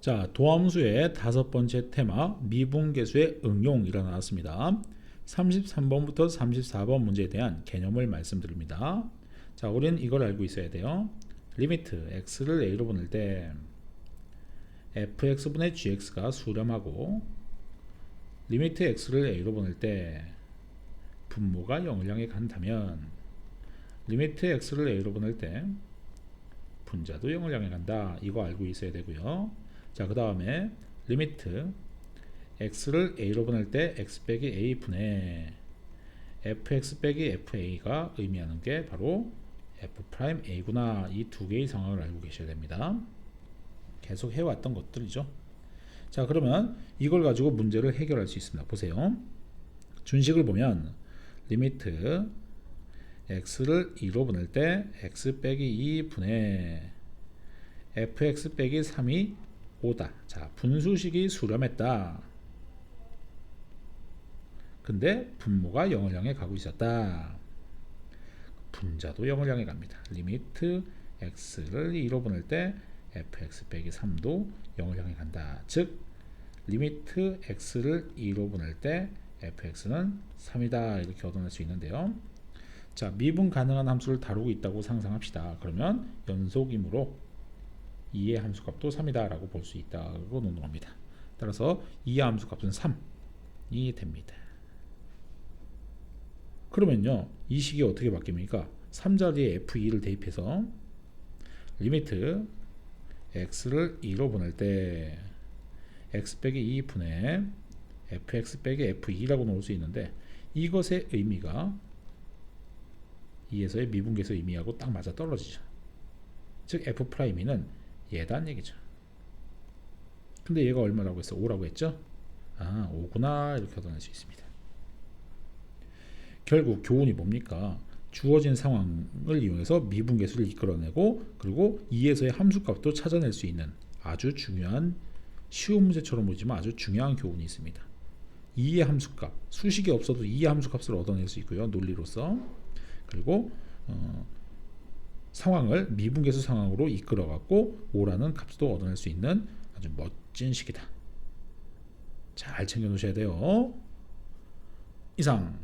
자, 도함수의 다섯 번째 테마 미분계수의 응용이라 나왔습니다. 33번부터 34번 문제에 대한 개념을 말씀드립니다. 자, 우리는 이걸 알고 있어야 돼요. 리미트 x를 a로 보낼 때 fx분의 gx가 수렴하고 리미트 x를 a로 보낼 때 분모가 0을 향해 간다면 리미트 x를 a로 보낼 때 분자도 0을 향해 간다. 이거 알고 있어야 되고요. 자, 그 다음에 리미트 x를 a로 보낼 때 x 빼기 a 분의 fx 빼기 fa가 의미하는 게 바로 f 프라임 a구나. 이 두 개의 상황을 알고 계셔야 됩니다. 계속 해왔던 것들이죠. 자, 그러면 이걸 가지고 문제를 해결할 수 있습니다. 보세요. 준식을 보면 리미트 x를 2로 보낼 때 x 빼기 2분의 fx 빼기 3이 5다. 자, 분수식이 수렴했다. 근데 분모가 0을 향해 가고 있었다. 분자도 0을 향해 갑니다. 리미트 x를 2로 보낼 때 fx 빼기 3도 0을 향해 간다. 즉 리미트 x를 2로 보낼 때 fx는 3이다. 이렇게 얻어낼 수 있는데요. 자, 미분 가능한 함수를 다루고 있다고 상상합시다. 그러면 연속이므로 2의 함수값도 3이다 라고 볼 수 있다고 논문합니다. 따라서 2의 함수값은 3이 됩니다. 그러면요. 이 식이 어떻게 바뀝니까? 3자리에 f2를 대입해서 리미트 x를 2로 보낼 때 x 빼기 2분의 fx 빼기 f2라고 놓을 수 있는데 이것의 의미가 2에서의 미분계수 의미하고 딱 맞아 떨어지죠. 즉 f 프라임이는 얘단 얘기죠. 근데 얘가 얼마라고 했어? 5라고 했죠? 아, 5구나 이렇게 얻어낼 수 있습니다. 결국 교훈이 뭡니까? 주어진 상황을 이용해서 미분계수를 이끌어내고 그리고 2에서의 함수값도 찾아낼 수 있는 아주 중요한 쉬운 문제처럼 보이지만 아주 중요한 교훈이 있습니다. 2의 함수값, 수식이 없어도 2의 함수값을 얻어낼 수 있고요. 논리로서. 그리고 어, 상황을 미분계수 상황으로 이끌어 갖고 5라는 값도 얻어낼 수 있는 아주 멋진 식이다. 잘 챙겨 놓으셔야 돼요. 이상